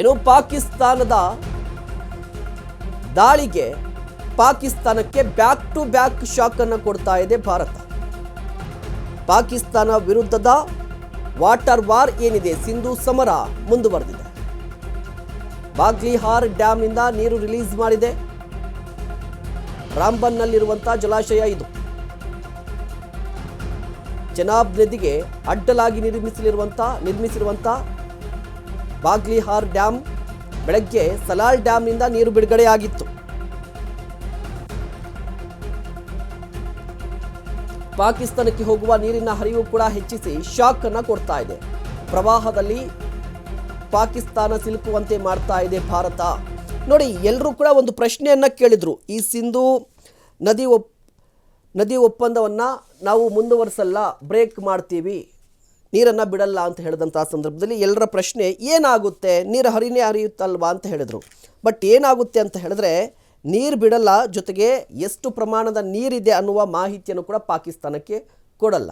ಇನ್ನು ಪಾಕಿಸ್ತಾನದ ದಾಳಿಗೆ ಪಾಕಿಸ್ತಾನಕ್ಕೆ ಬ್ಯಾಕ್ ಟು ಬ್ಯಾಕ್ ಶಾಕ್ ಅನ್ನು ಕೊಡ್ತಾ ಇದೆ ಭಾರತ. ಪಾಕಿಸ್ತಾನ ವಿರುದ್ಧದ ವಾಟರ್ ವಾರ್ ಏನಿದೆ? ಸಿಂಧು ಸಮರ ಮುಂದುವರೆದಿದೆ. ಬಾಗ್ಲಿಹಾರ್ ಡ್ಯಾಮ್ನಿಂದ ನೀರು ರಿಲೀಸ್ ಮಾಡಿದೆ. ರಾಂಬನ್ನಲ್ಲಿರುವಂಥ ಜಲಾಶಯ ಇದು. ಚೆನಾಬ್ ನದಿಗೆ ಅಡ್ಡಲಾಗಿ ನಿರ್ಮಿಸಲಿರುವಂಥ ನಿರ್ಮಿಸಿರುವಂಥ ಬಾಗ್ಲಿಹಾರ್ ಡ್ಯಾಮ್ ಬೆಳಗ್ಗೆ ಸಲಾಲ್ ಡ್ಯಾಮ್ನಿಂದ ನೀರು ಬಿಡುಗಡೆಯಾಗಿತ್ತು. ಪಾಕಿಸ್ತಾನಕ್ಕೆ ಹೋಗುವ ನೀರಿನ ಹರಿವು ಕೂಡ ಹೆಚ್ಚಿಸಿ ಶಾಕ್ ಅನ್ನು ಕೊಡ್ತಾ ಇದೆ. ಪ್ರವಾಹದಲ್ಲಿ ಪಾಕಿಸ್ತಾನ ಸಿಲುಕುವಂತೆ ಮಾಡ್ತಾ ಇದೆ ಭಾರತ. ನೋಡಿ ಎಲ್ಲರೂ ಕೂಡ ಒಂದು ಪ್ರಶ್ನೆಯನ್ನು ಕೇಳಿದರು. ಈ ಸಿಂಧು ನದಿ ಒಪ್, ನದಿ ಒಪ್ಪಂದವನ್ನು ನಾವು ಮುಂದುವರಿಸಲ್ಲ, ಬ್ರೇಕ್ ಮಾಡ್ತೀವಿ. ನೀರನ್ನು ಬಿಡಲ್ಲ ಅಂತ ಹೇಳಿದಂಥ ಸಂದರ್ಭದಲ್ಲಿ ಎಲ್ಲರ ಪ್ರಶ್ನೆ, ಏನಾಗುತ್ತೆ? ನೀರು ಹರಿನೇ ಹರಿಯುತ್ತಲ್ವಾ ಅಂತ ಹೇಳಿದರು. ಬಟ್ ಏನಾಗುತ್ತೆ ಅಂತ ಹೇಳಿದ್ರೆ, ನೀರು ಬಿಡಲ್ಲ ಜೊತೆಗೆ ಎಷ್ಟು ಪ್ರಮಾಣದ ನೀರಿದೆ ಅನ್ನುವ ಮಾಹಿತಿಯನ್ನು ಕೂಡ ಪಾಕಿಸ್ತಾನಕ್ಕೆ ಕೊಡಲ್ಲ.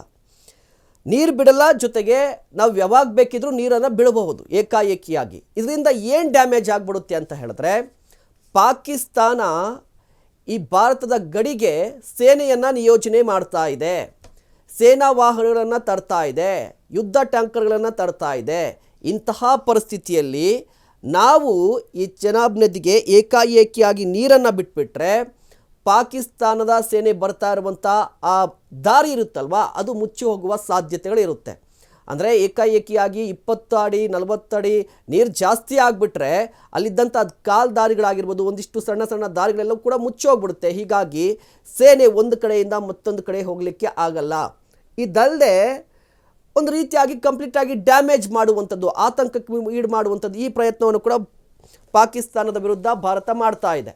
ನೀರು ಬಿಡಲ್ಲ ಜೊತೆಗೆ ನಾವು ಯಾವಾಗ ಬೇಕಿದ್ರೂ ನೀರನ್ನು ಬಿಡಬಹುದು ಏಕಾಏಕಿಯಾಗಿ. ಇದರಿಂದ ಏನು ಡ್ಯಾಮೇಜ್ ಆಗಿಬಿಡುತ್ತೆ ಅಂತ ಹೇಳಿದ್ರೆ, ಪಾಕಿಸ್ತಾನ ಈ ಭಾರತದ ಗಡಿಗೆ ಸೇನೆಯನ್ನು ನಿಯೋಜನೆ ಮಾಡ್ತಾ ಇದೆ. ಸೇನಾ ವಾಹನಗಳನ್ನು ತರ್ತಾ ಇದೆ. ಯುದ್ಧ ಟ್ಯಾಂಕರ್ಗಳನ್ನು ತರ್ತಾ ಇದೆ. ಇಂತಹ ಪರಿಸ್ಥಿತಿಯಲ್ಲಿ ನಾವು ಈ ಚೆನಾಬ್ ನದಿಗೆ ಏಕಾಏಕಿಯಾಗಿ ನೀರನ್ನು ಬಿಟ್ಬಿಟ್ರೆ ಪಾಕಿಸ್ತಾನದ ಸೇನೆ ಬರ್ತಾ ಇರುವಂಥ ಆ ದಾರಿ ಇರುತ್ತಲ್ವಾ? ಅದು ಮುಚ್ಚಿ ಹೋಗುವ ಸಾಧ್ಯತೆಗಳಿರುತ್ತೆ. ಅಂದರೆ ಏಕಾಏಕಿಯಾಗಿ ಇಪ್ಪತ್ತು ಅಡಿ, ನಲವತ್ತು ಅಡಿ ನೀರು ಜಾಸ್ತಿ ಆಗಿಬಿಟ್ರೆ ಅಲ್ಲಿದ್ದಂಥ ಕಾಲ್ ದಾರಿಗಳಾಗಿರ್ಬೋದು, ಒಂದಿಷ್ಟು ಸಣ್ಣ ಸಣ್ಣ ದಾರಿಗಳೆಲ್ಲ ಕೂಡ ಮುಚ್ಚೋಗ್ಬಿಡುತ್ತೆ ಹೀಗಾಗಿ ಸೇನೆ ಒಂದು ಕಡೆಯಿಂದ ಮತ್ತೊಂದು ಕಡೆ ಹೋಗಲಿಕ್ಕೆ ಆಗಲ್ಲ. ಇದಲ್ಲದೆ ಒಂದು ರೀತಿಯಾಗಿ ಕಂಪ್ಲೀಟಾಗಿ ಡ್ಯಾಮೇಜ್ ಮಾಡುವಂಥದ್ದು, ಆತಂಕಕ್ಕೆ ಈಡು ಮಾಡುವಂಥದ್ದು ಈ ಪ್ರಯತ್ನವನ್ನು ಕೂಡ ಪಾಕಿಸ್ತಾನದ ವಿರುದ್ಧ ಭಾರತ ಮಾಡ್ತಾ ಇದೆ.